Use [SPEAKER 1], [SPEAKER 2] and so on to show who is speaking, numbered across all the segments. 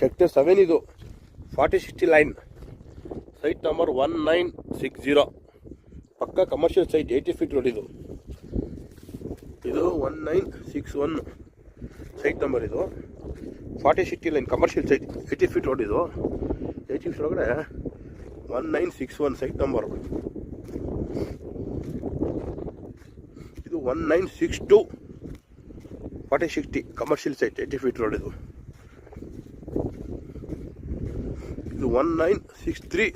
[SPEAKER 1] Sector seven ಇದು. Forty sixty line site number one nine six zero ಪಕ್ಕ commercial site eighty feet road ಇದು. ಇದು one nine six one site number ಇದು. Forty sixty line commercial site eighty feet road ಇದು. Eighty feet ಒಳಗಡೆ one nine six one site number ಇದು one nine six two forty sixty commercial site eighty feet road ಇದು. ಇದು one nine six three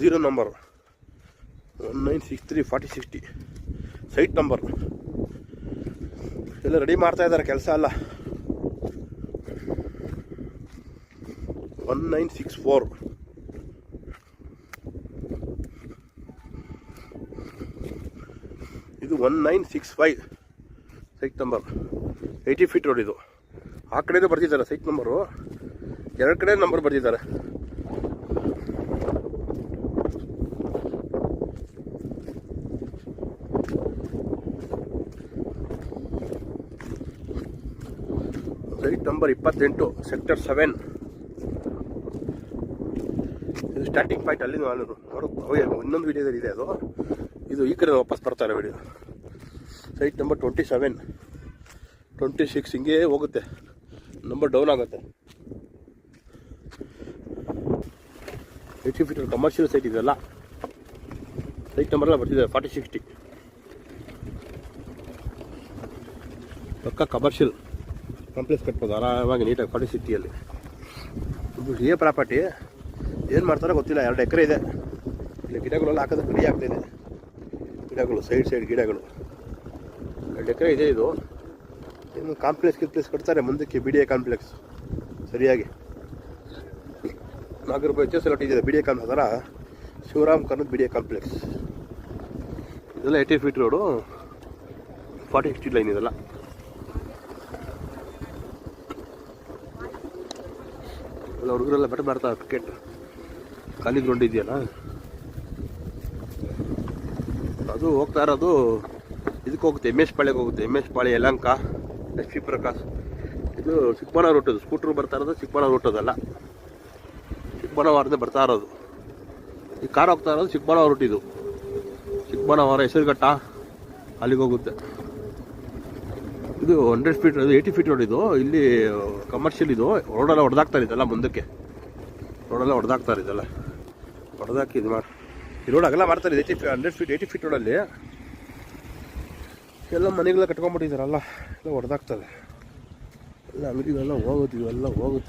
[SPEAKER 1] zero number one nine six three forty sixty site number ಎಲ್ಲ ready ಮಾಡ್ತಾ ಇದ್ದಾರೆ, ಕೆಲಸ ಅಲ್ಲ one nine six four ಇದು one nine six five site number eighty feet road ಇದು. ಆ ಕಡೆಯೂ ಬರ್ತಿದ್ದಾರೆ ಸೈಟ್ ನಂಬರು ಎರಡು ಕಡೆ ನಂಬರ್ ಬರ್ತಿದ್ದಾರೆ. ಸೈಟ್ ನಂಬರ್ ಇಪ್ಪತ್ತೆಂಟು, ಸೆಕ್ಟರ್ ಸೆವೆನ್. ಇದು ಸ್ಟಾರ್ಟಿಂಗ್ ಪಾಯಿಂಟ್ ಅಲ್ಲಿ ನಾನು ನೋಡೋ ಇನ್ನೊಂದು ವಿಡಿಯೋದಲ್ಲಿ ಇದೆ ಅದು. ಇದು ಈ ಕಡೆ ವಾಪಸ್ ಬರ್ತಾರೆ video site number twenty seven twenty six ಹಿಂಗೆ ಹೋಗುತ್ತೆ. ನಂಬರ್ ಡೌನ್ ಆಗುತ್ತೆ. ಏಯ್ಟಿ ಫೀಟ್ ಕಮರ್ಷಿಯಲ್ ಸೈಟ್ ಇದೆಲ್ಲ ಸೈಟ್ ನಂಬರ್ ಎಲ್ಲ ಬರ್ತಿದೆ ಫಾರ್ಟಿ ಸಿಕ್ಸ್ಟಿ ಪಕ್ಕ ಕಮರ್ಷಿಯಲ್ ಕಾಂಪ್ಲೆಕ್ಸ್ ಕಟ್ಬೋದು, ಆರಾಮಾಗಿ ನೀಟಾಗಿ ಫಾರ್ಟಿ ಸಿಟಿಯಲ್ಲಿ ಏ ಪ್ರಾಪರ್ಟಿ ಏನು ಮಾಡ್ತಾರೋ ಗೊತ್ತಿಲ್ಲ, ಎರಡು ಎಕರೆ ಇದೆ. ಇಲ್ಲಿ ಗಿಡಗಳೆಲ್ಲ ಹಾಕೋದಕ್ಕೆ ರೆಡಿ ಆಗ್ತಿದೆ ಗಿಡಗಳು ಸೈಡ್ ಸೈಡ್ ಗಿಡಗಳು. ಎರಡು ಎಕರೆ ಇದೆ ಇದು. ಇನ್ನು ಕಾಂಪ್ಲೆಕ್ಸ್ ಕಿಂಪ್ಲೆಕ್ಸ್ ಕಟ್ತಾರೆ, ಮುಂದಕ್ಕೆ ಬಿ ಡಿ ಕಾಂಪ್ಲೆಕ್ಸ್ ಸರಿಯಾಗಿ. ನಾಲ್ಕು ರೂಪಾಯಿ ಎಲ್ ಇದೆ ಬಿ ಡಿ ಎ ಕಾಂಪ್ಲೆಕ್ಸ್ ಅದರ. Shivaram Karanth B D complex ಇದೆಲ್ಲ eighty feet road forty sixty line ಇದೆಲ್ಲ. ಎಲ್ಲ ಹುಡುಗರೆಲ್ಲ ಬೆಟ್ಟ ಮಾಡ್ತಾರೆ ಕ್ರಿಕೆಟ್ ಖಾಲಿ ಗ್ರೌಂಡ್ ಇದೆಯಲ್ಲ? ಅದು ಹೋಗ್ತಾ ಇರೋದು, ಇದಕ್ಕೆ ಹೋಗುತ್ತೆ ಎಂ ಎಸ್ ಪಾಳ್ಯಕ್ಕೆ ಹೋಗುತ್ತೆ M S Palya Yelahanka S P Prakash. ಇದು ಚಿಕ್ಕಬಣ್ಣ ರೂಟ್ ಇದು ಸ್ಕೂಟ್ರ್ ಬರ್ತಾ ಇರೋದು ಚಿಕ್ಕಬಣ್ಣ ರೂಟ್ ಅದಲ್ಲ. ಬರ್ತಾ ಇರೋದು. ಈ ಕಾರ್ ಹೋಗ್ತಾ ಇರೋದು ಚಿಕ್ಕಬಣ್ಣ ರೂಟ್ ಇದು. ಚಿಕ್ಕಬಣ್ಣವಾರ ಹೆಸರುಘಟ್ಟ ಅಲ್ಲಿಗೆ ಹೋಗುತ್ತೆ. ಇದು ಹಂಡ್ರೆಡ್ ಫೀಟ್ ಇದು ಏಯ್ಟಿ ಫೀಟ್ ರೋಡ್ ಇದು. ಇಲ್ಲಿ ಕಮರ್ಷಿಯಲ್ ಇದು. ರೋಡೆಲ್ಲ ಹೊಡೆದಾಕ್ತಾರೆ ಇದೆಲ್ಲ ಮುಂದಕ್ಕೆ. ರೋಡೆಲ್ಲ ಹೊಡೆದಾಕ್ತಾರೆ ಇದೆಲ್ಲ ಹೊಡೆದಾಕಿ ಇದು ಮಾಡಿ ಈ ರೋಡ್ ಅಗಲ ಮಾಡ್ತಾರೆ eighty feet hundred feet eighty feet ರೋಡಲ್ಲಿ ಎಲ್ಲ ಮನೆಗೆಲ್ಲ ಕಟ್ಕೊಂಡ್ಬಿಟ್ಟಿದ್ದಾರಲ್ಲ ಎಲ್ಲ ಹೊಡೆದಾಗ್ತದೆ ಎಲ್ಲ ಅಂಗಡಿಗಳೆಲ್ಲ ಹೋಗುತ್ತೆ, ಇವೆಲ್ಲ ಹೋಗುತ್ತೆ.